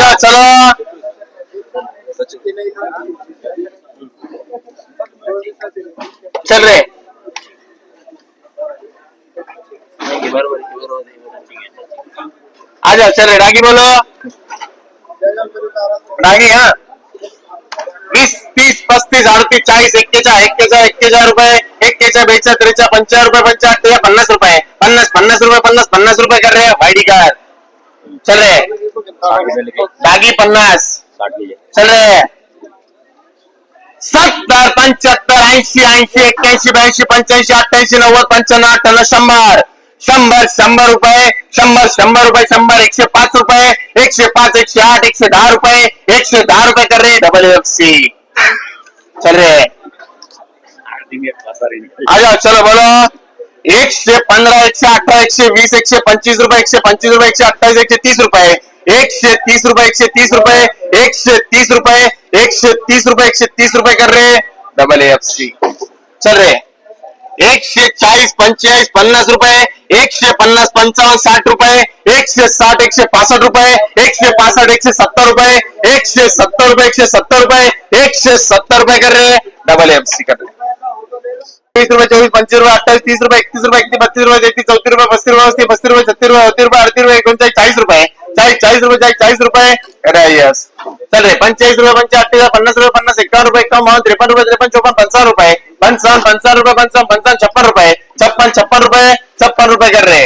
चलो, चल। रे। आ जाओ, चल रे। डागी बोलो। डागी हाँ। वीस तीस, पस्तीस, अडतीस चाळीस एक्केचाळ एक्केचाळ एक्केचाळ रुपये एक्केचाळ बेचाळ त्रेचाळ पंचाळीस रुपये पंचाळीस पन्नास रुपये पन्नास पन्नास रुपये पन्नास पन्नास रुपये कर रे वाईडी कार। चल रे. डागी पन्नास. चल रे. सत्तर पंच्याहत्तर ऐंशी ऐंशी एक्क्याऐंशी ब्याऐंशी पंच्याऐंशी अठ्ठ्याऐंशी नव्वद पंच्याण्णव अठ्ठ्याण्णव शंभर. शंभर शंभर रुपये. शंभर शंभर रुपये शंभर एकशे पाच रुपये. एकशे पाच एकशे आठ एकशे दहा रुपये. एकशे दहा रुपये कर रे डबल एफ सी चल रे. आ जाओ चलो बोलो. एकशे पंधरा एकशे अठरा एकशे वीस एकशे पंचवीस रुपये एकशे पंचवीस रुपये एकशे अठ्ठावीस एकशे तीस रुपये एकशे तीस रुपये एकशे तीस रुपये एकशे तीस रुपये एकशे तीस रुपये एकशे तीस रुपये कर रे डबल एफ़ सी चल रे एकशे चाळीस पंचेचाळीस पन्नास रुपये एकशे पन्नास पंचावन्न साठ रुपये एकशे साठ एकशे पासष्ट रुपये एकशे पासष्ट एकशे सत्तर रुपये एकशे सत्तर रुपये एकशे सत्तर रुपये एकशे सत्तर रुपये कर रे डबल एफ़ सी कर रे तीस रुपये चौबीस पंचवीस रुपये अठ्ठावीस तीस रुपये एकतीस रुपये एकतीस बत्तीस रुपये तेहतीस चौतीस रुपये पस्तीस रुपये पस्तीस पस्तीस रुपये छत्तीस रुपये अडतीस रुपये अडतीस रुपये एकोणचाळीस चाळीस रुपये चाळीस चाळीस रुपये चाळीस चाळीस रुपये. यस चल रे पंचेचाळीस रुपये पंचाळीस पन्नास रुपये पन्नास एकावन्न रुपये एकावन्न त्रेपन्न रुपये त्रेपन्न चोपन्न पंचावन्न रुपये. पंचावन्न पंचावन्न रुपये पंचावन्न पंचावन्न छप्पन रुपये. छप्पन छप्पन रुपये छप्पन रुपये कर रे.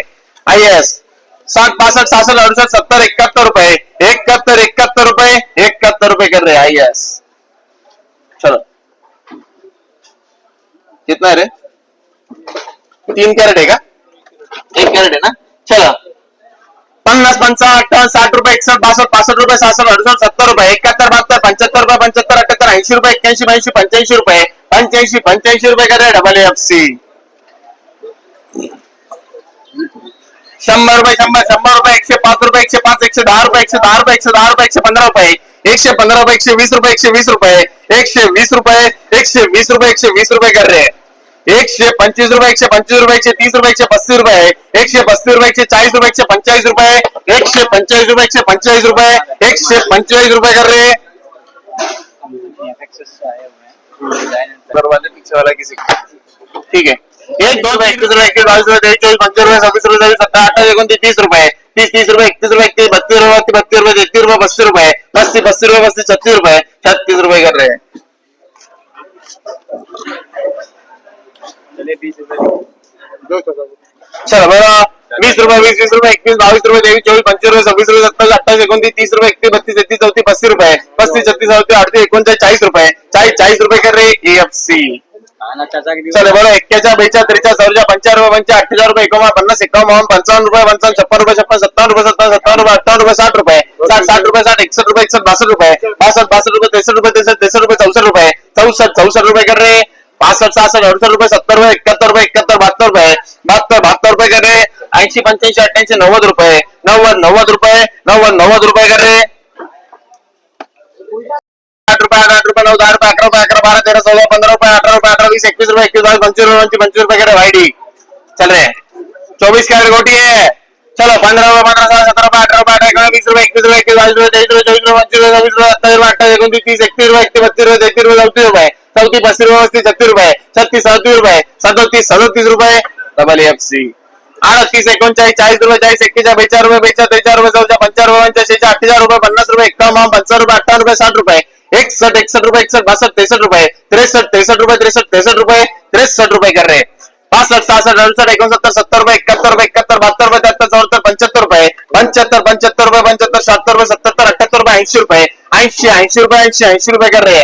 Ah, आयएस साठ पासष्ट सहासष्ट अडुसष्ट सत्तर एकाहत्तर रुपये. एकाहत्तर एकाहत्तर रुपये एकाहत्तर रुपये कर रे. Ah, आयएस चलो. कितना है रे? तीन कैरेट है का एक कॅरेट आहे ना? चला। पन्नास पंचावन्न अठ्ठावन्न साठ रुपये एकसष्ट बासठ पासष्ट रुपये सासठ अडुसष्ट सत्तर रुपये एकाहत्तर बहात्तर पंच्याहत्तर रुपये पंच्याहत्तर अठ्याहत्तर ऐंशी रुपये एक्क्याऐंशी ब्याऐंशी पंच्याऐंशी रुपये पंच्याऐंशी पंच्याऐंशी रुपये करे डबल एफ़ सी शंभर रुपये शंभर शंभर रुपये एकशे पाच रुपये एकशे पाच एकशे दहा रुपये एकशे दहा रुपये एकशे दहा रुपये एकशे पंधरा रुपये एकशे पंधरा रुपये एकशे वीस रुपये एकशे वीस रुपये एकशे वीस रुपये एकशे वीस रुपये एकशे वीस रुपये कर रे एकशे पंचवीस रुपये एकशे पंचवीस रुपये एकशे तीस रुपये एकशे पस्तीस रुपए एकशे पस्तीस रुपये एकशे चाळीस रुपये एकशे पंचेचाळीस रुपये एकशे पंचेचाळीस रुपये एकशे पंचेचाळीस रुपये एकशे पंचेचाळीस रुपये कर रे दरवाजे पीछे वाला किसी ठीक है एक दो इक्कीस रुपये इक्कीस बाईस रुपये तेईस चौबीस पंचवीस रुपये छब्बीस सत्ताईस सत्तर एकोणतीस तीस रुपये तीस तीस रुपये एकतीस रुपये एकतीस बत्तीस रुपये बत्तीस रुपए रुपये रुपए रुपये रुपए पस्तीस पस्तीस रुपये पस्तीस छत्तीस रुपये छत्तीस रुपए कर रहे हैं। चलो बड़ा वीस रुपए वीस वीस रुपए एकवीस बावीस रुपए तेवीस चौबीस पंचवीस रुपए सव्वीस रुपए सत्तावीस अट्ठाईस एकोणतीस तीस रुपए एकतीस बत्तीस तेहतीस चौतीस पस्तीस रुपए। पस्तीस छत्तीस अडतीस अडतीस एकोणचाळीस चाळीस रुपये चाळीस चाळीस रुपए कर रहे एफ़ सी चलो बरं एक्क्याच्या बेच्या त्रेच्या चौच्या पंचार रुपये पंचा अठ्ठेचाळीस रुपये एकोमा पन्नास एकावन्न बावन्न पंचावन्न रुपये पंचावन्न छप्पन रुपये छप्पन सत्तावन्न रुपये सत्तावन्न सत्तावन्न रुपये अठ्ठावन्न रुपये साठ रुपये साठ साठ रुपये साठ एकसष्ट रुपये बासष्ट रुपये बासष्ट बासष्ट रुपये त्रेसष्ट रुपये त्रेसष्ट त्रेसष्ट रुपये चौसष्ट रुपये चौसष्ट चौसष्ट रुपये कर रे. पासष्ट सहासष्ट अडुसष्ट रुपये सत्तर रुपये एकाहत्तर रुपये एकाहत्तर बहात्तर रुपये बहात्तर बहात्तर रुपये कर रे. ऐंशी पंच्याऐंशी अठ्ठ्याऐंशी नव्वद रुपये नव्वद नव्वद रुपये नव्वद नव्वद रुपये कर रे. आठ रुपये आठ आठ रुपये नऊ दहा रुपये अकरा रुपये अकरा बारा तेरा चौदा पंधरा रुपये अठरा रुपये अठरा वीस एकवीस रुपये एकवीस बावीस पंचवीस रुपये पंचवीस पंचवीस रुपये करे वाईडी चल रे चौबीस कैरेट गोटी है। चलो, पंद्रह रुपये पंद्रह, सोलह, सत्रह रुपये अठारह रुपए, अठारह, बीस रुपए, इक्कीस रुपए, इक्कीस, बाईस रुपये तेईस रुपये चौबीस रुपये पच्चीस रुपये छब्बीस रुपये सत्ताईस रुपये अट्ठाईस एकोणतीस तीस एकतीस रुपये एकतीस बत्तीस रुपये तेहतीस रुपये चौतीस रुपये चौतीस पस्तीस रुपये पस्तीस छत्तीस रुपये छत्तीस सदतीस रुपये सदोतीस सदोतीस रुपये डबल एफ़ सी। अडतीस एकोणचाळीस चाळीस रुपये चाळीस एक्केचाळीस बेचाळीस रुपये बेचार त्रेचार रुपये चौदा पंचार रुपये पंच्याऐंशी अठ्ठेचाळीस रुपये पन्नास रुपये एकावन्न पंचावन्न रुपये अठ्ठावन्न रुपये साठ रुपये एकसठ एकसठ रुपये एकसठ बासष्ट त्रेसठ रुपये त्रेसठ त्रेसठ रुपये त्रेसठ त्रेसठ रुपये त्रेसठ रुपये कर रहे पासष्ट सहासष्ट अडसष्ट एकोणसत्तर सत्तर रुपये एकाहत्तर रुपये एकाहत्तर बहात्तर रुपये त्याहत्तर चौहत्तर पंच्याहत्तर रुपये पंच्याहत्तर पंच्याहत्तर रुपये पंच्याहत्तर शहात्तर रुपये सत्तर अठ्याहत्तर रुपये ऐंशी रुपये ऐंशी ऐंशी रुपये ऐंशी ऐंशी रुपये कर रहे